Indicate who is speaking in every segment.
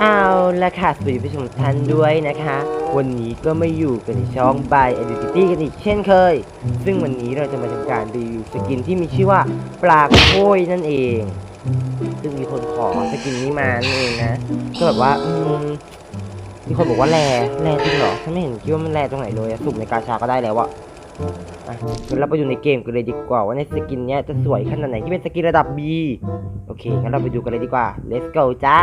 Speaker 1: เอาละค่ะสวัสดีผู้ชมท่านด้วยนะคะ วันนี้ก็มาอยู่กันในช่อง by Identity กันอีกเช่นเคย ซึ่งวันนี้เราจะมาทำการรีวิวสกินที่มีชื่อว่าปลาโค้ยนั่นเอง ซึ่งมีคนขอสกินนี้มานั่นเองนะ ก็แบบว่าอืมมีคนบอกว่าแรแรจริงเหรอฉันไม่เห็นคิดว่ามันแรตรงไหนเลยอะสุ่มในกาชาก็ได้แล้วว่ะ งั้นเราไปดูในเกมกันเลยดีกว่าว่าในสกินเนี้ยจะสวยขนาดไหนที่เป็นสกินระดับ B โอเคงั้นเราไปดูกันเลยดีกว่า let's go จ้า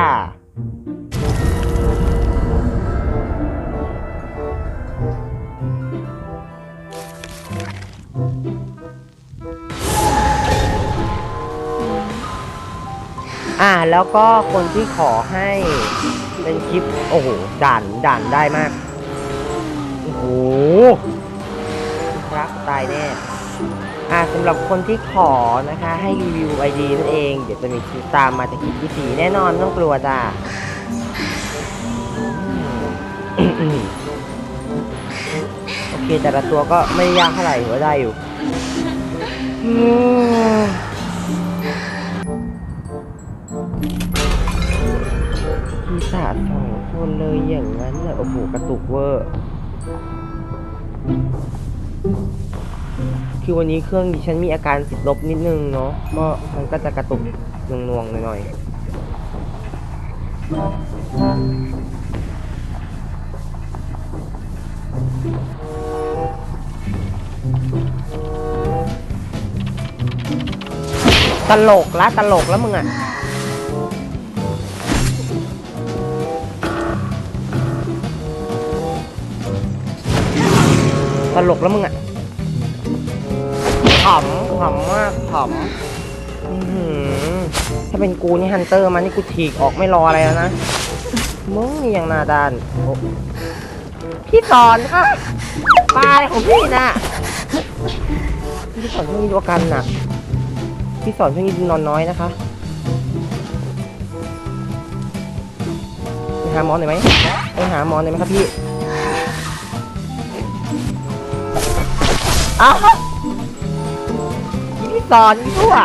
Speaker 1: อ่าแล้วก็คนที่ขอให้เป็นคลิป โอ้โหด่านด่านได้มาก โอ้โห ตายแน่อ่าสำหรับคนที่ขอนะคะให้รีวิวไอดีนั่นเอง เดี๋ยวจะมีคลิปตามมาจากคลิปที่สีแน่นอนต้องกลัวจ้าโอเคแต่ละตัวก็ไม่ยากเท่าไหร่หัวาได้อยู่ปีศาจสองคนเลยอย่างนั้นเหรอโอ้โหกระตุกเวอร์ คือวันนี้เครื่องดิฉันมีอาการติดลบนิดนึงเนาะก็มันก็จะกระตุกนวงๆหน่อยๆตลกละตลกแล้วมึงอะตลกแล้วมึงอะ ขำขำมากขำถ้าเป็นกูนี่ฮันเตอร์มันนี่กูฉีกออกไม่รออะไรแล้วนะมึงนี่ยังนาดานพี่สอนค่ะปลายของพี่น่ะพี่สอนช่วงนี้ดูอาการหนักพี่สอนช่วงนี้นอนน้อยนะคะไปหาหมอหน่อยไหมไปหาหมอหน่อยไหมครับพี่อ้าว สอนอีทั่ว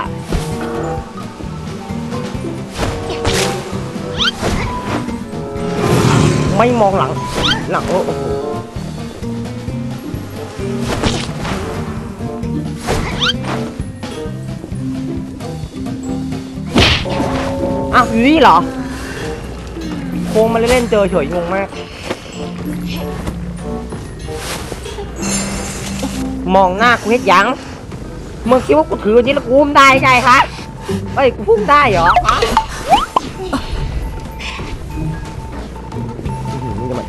Speaker 1: ไม่มองหลัง หลังโอ้โหอ้าวอยู่นี่เหรอ โค้งมาเล่นเจอเฉยงงมาก มองหน้ากูเฮ็ดยัง มึงคิดว่ากูถืออันนี้แล้วกูอุ้มได้ไงคะเอ้ยกูพุ่งได้เหรอฮะอื้อหืออย่ามา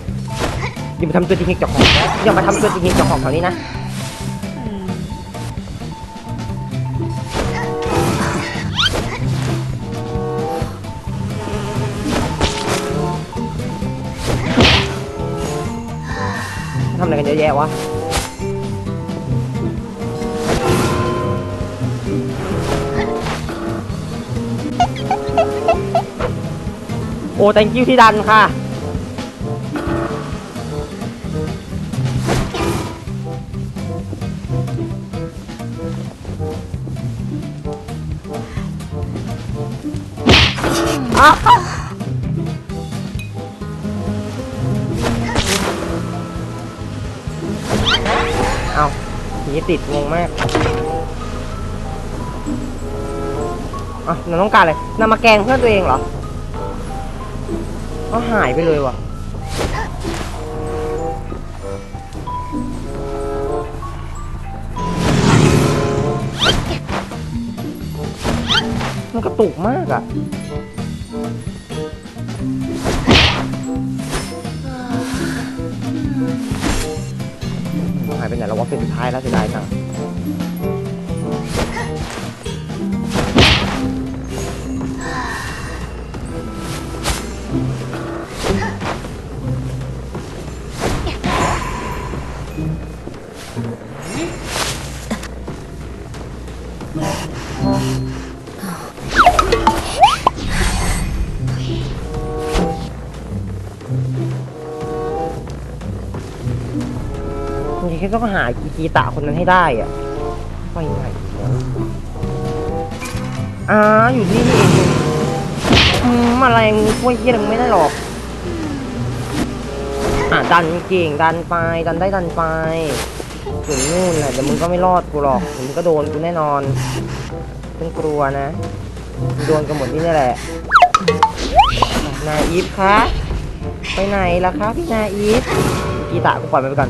Speaker 1: อย่ามาทำตัวจริงๆเจ้าของนะอย่ามาทำตัวจริงๆเจ้าของแถวนี้นะ ทำอะไรกันเยอะแยะวะ โอ้ thank you ที่ดันค่ะ เอาหนีติดงงมาก อะนายต้องการอะไรนำมาแกงเพื่อนตัวเองเหรอ ก็หายไปเลยว่ะ มันกระตุกมากอะหายไปไหนแล้ววะเป็นสุดท้ายแล้วเสียดายจัง แค่ต้องหากีกีตะคนนั้นให้ได้อะไปไหนวอ่าอยู่ที่นี่เองมแมลงพวกเหี้ยมึงไม่ได้หรอกอะดันเก่งดันไปดันได้ดันไปถึงนู่นแหละแต่มึงก็ไม่รอดกูหรอกมึงก็โดนกูแน่นอนฉันกลัวนะโดนกันหมดที่นี่แหละนายอีฟคะไปไหนล่ะคะพี่นายอีฟกีตากูปล่อยไปก่อน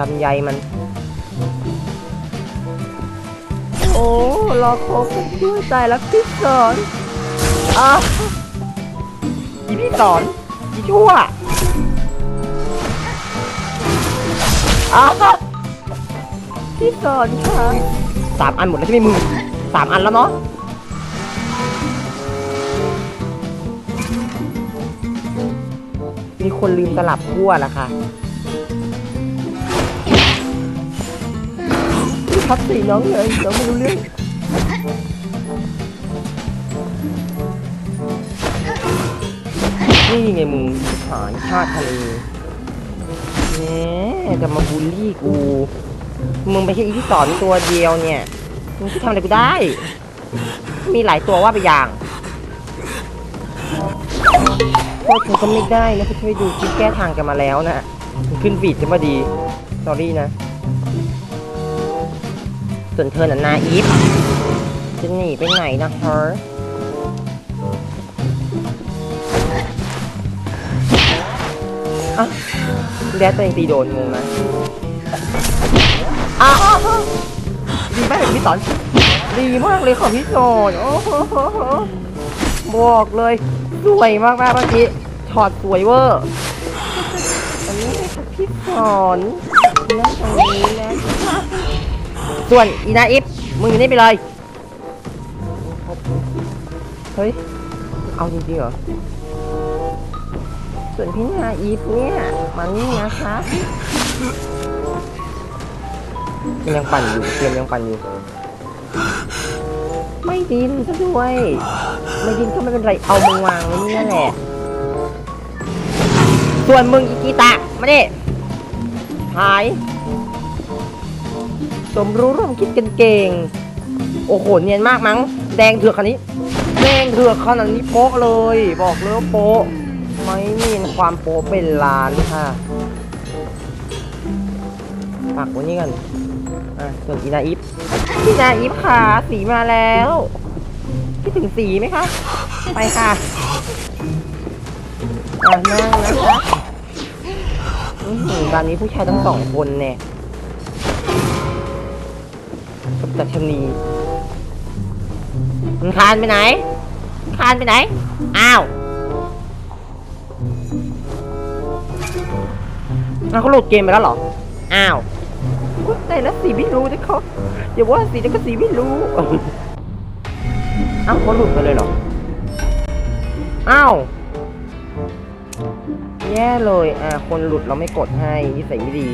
Speaker 1: ลำไยมัน โอ้รอโคกันด้วยใจแล้วพี่สอนอ้าวอีพี่สอนอีชั่วอ้าวพี่สอนค่ะสามอันหมดแล้วใช่ไหมมึงสามอันแล้วเนาะมีคนลืมตลับขั้วแล้วค่ะ พักสีน้องเลยน้องไม่รู้เรื่องนี่ไงมึงหารชาติทะเลแหมจะมาบูลลี่กู มึงไปแค่อีที่สอนตัวเดียวเนี่ย มึงจะทำอะไรกูได้ มีหลายตัวว่าไปอย่างโทษฉันก็ไม่ได้นะเพราะช่วยดูคลิปแก้ทางกันมาแล้วนะ ขึ้นฟีดกันมาดี สอรี่นะ ส่วนเธอน่ะนาอีฟจะหนีไปไหนนะเฮออะแดดตัวเองตีโดนงงนะอ้าวดีมากเลยพี่สอนดีมากเลยค่ะพี่สอนโอ้โหบอกเลยสวยมากๆเมื่อกี้ช็อตสวยเวอร์อันนี้ค่ะพี่สอนนั่งตรงนี้นะ ส่วนอีนาอิฟมึงอยู่นี่ไปเลยเฮ้ย เอาจริงๆเหรอ ส่วนพี่นาอีฟเนี่ยมานี่นะคะยังปั่นอยู่เกมยังปั่นอยู่ ไม่ดินซะด้วย ไม่ดินก็ไม่เป็นไร เอามึงวางไว้นี่แหละ ส่วนมึงอีกีตะมาดิหาย สมรู้ร่วมคิดกันเก่ง โอ้โห เนียนมากมั้ง แดงเถือกคันนี้ แดงเถือกขนาดนี้โป๊ะเลย บอกเลยว่าโป๊ะ ไม่มีความโป๊ะเป็นล้านค่ะปักไว้นี่กัน อะ ส่วนอีนาอิฟอีนาอิฟค่ะ สีมาแล้วคิดถึงสีไหมคะ ไปค่ะอะนั่งนะคะอื้อนนี้ผู้ชายทั้งสองคนเนี่ย กับดัชนีมันคานไปไหนคานไปไหน อ้าวอ้าเขาโหลดเกมไปแล้วเหรอ อ้าวแต่ละสีไม่รู้นะเขาอย่าว่าสีแล้วก็สีไม่รู้ อ้าวเขาหลุดไปเลยเหรอ อ้าว แย่เลย อ่า คนหลุดเราไม่กดให้นิสัยไม่ดี